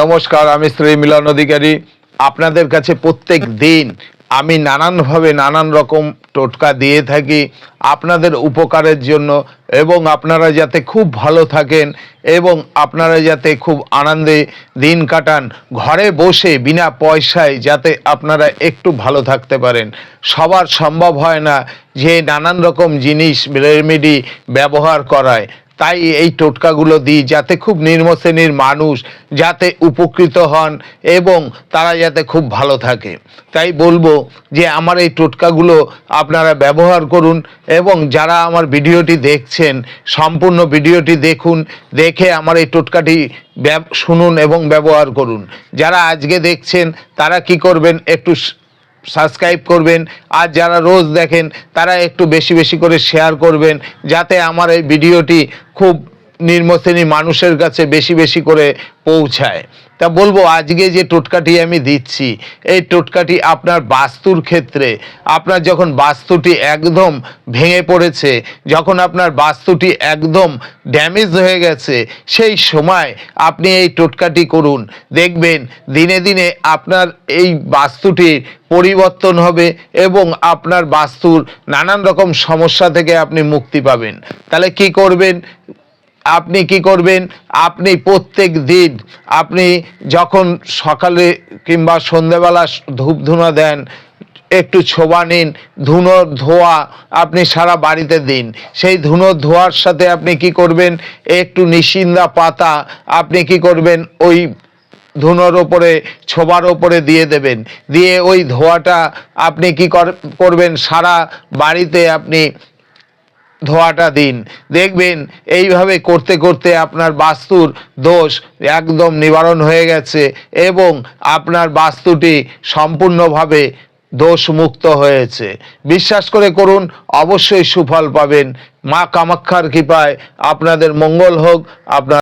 নমস্কার, আমি শ্রী মিলন অধিকারী। আপনাদের কাছে প্রত্যেক দিন আমি নানানভাবে নানান রকম টোটকা দিয়ে থাকি আপনাদের উপকারের জন্য এবং আপনারা যাতে খুব ভালো থাকেন এবং আপনারা যাতে খুব আনন্দে দিন কাটান, ঘরে বসে বিনা পয়সায় যাতে আপনারা একটু ভালো থাকতে পারেন। সবার সম্ভব হয় না যে নানান রকম জিনিস, রেমেডি ব্যবহার করায়। তাই এই টোটকাগুলো দিই যাতে খুব নিম্ন শ্রেণির মানুষ যাতে উপকৃত হন এবং তারা যাতে খুব ভালো থাকে। তাই বলব যে আমার এই টোটকাগুলো আপনারা ব্যবহার করুন এবং যারা আমার ভিডিওটি দেখছেন, সম্পূর্ণ ভিডিওটি দেখুন, দেখে আমার এই টোটকাটি শুনুন এবং ব্যবহার করুন। যারা আজকে দেখছেন, তারা কি করবেন, একটু সাবস্ক্রাইব করবেন। আর যারা রোজ দেখেন, তারা একটু বেশি বেশি করে শেয়ার করবেন, যাতে আমার এই ভিডিওটি খুব নিম্ন মানুষের কাছে বেশি বেশি করে পৌঁছায়। তা বলব, আজকে যে টোটকাটি আমি দিচ্ছি, এই টোটকাটি আপনার বাস্তুর ক্ষেত্রে, আপনার যখন বাস্তুটি একদম ভেঙে পড়েছে, যখন আপনার বাস্তুটি একদম ড্যামেজ হয়ে গেছে, সেই সময় আপনি এই টোটকাটি করুন। দেখবেন, দিনে দিনে আপনার এই বাস্তুটির পরিবর্তন হবে এবং আপনার বাস্তুর নানান রকম সমস্যা থেকে আপনি মুক্তি পাবেন। তাহলে কি করবেন? আপনি কি করবেন? আপনি প্রত্যেক দিন আপনি যখন সকালে কিংবা সন্ধেবেলা ধূপ ধুনা দেন, একটু ছোবা নিন ধুনোর ধোয়া আপনি সারা বাড়িতে দিন। সেই ধুনোর ধোয়ার সাথে আপনি কি করবেন? একটু নিশিন্দা পাতা আপনি কি করবেন? ওই ধুনোর ওপরে, ছোবার ওপরে দিয়ে দেবেন। দিয়ে ওই ধোয়াটা আপনি কি কর- করবেন? সারা বাড়িতে আপনি ধোয়াটা দিন। দেখবেন এইভাবে করতে করতে আপনার বাস্তুর দোষ একদম নিবারণ হয়ে গেছে এবং আপনার বাস্তুটি সম্পূর্ণভাবে দোষ মুক্ত হয়েছে। বিশ্বাস করে করুন, অবশ্যই সুফল পাবেন। মা কামাক্ষার কৃপায় আপনাদের মঙ্গল হোক, আপনার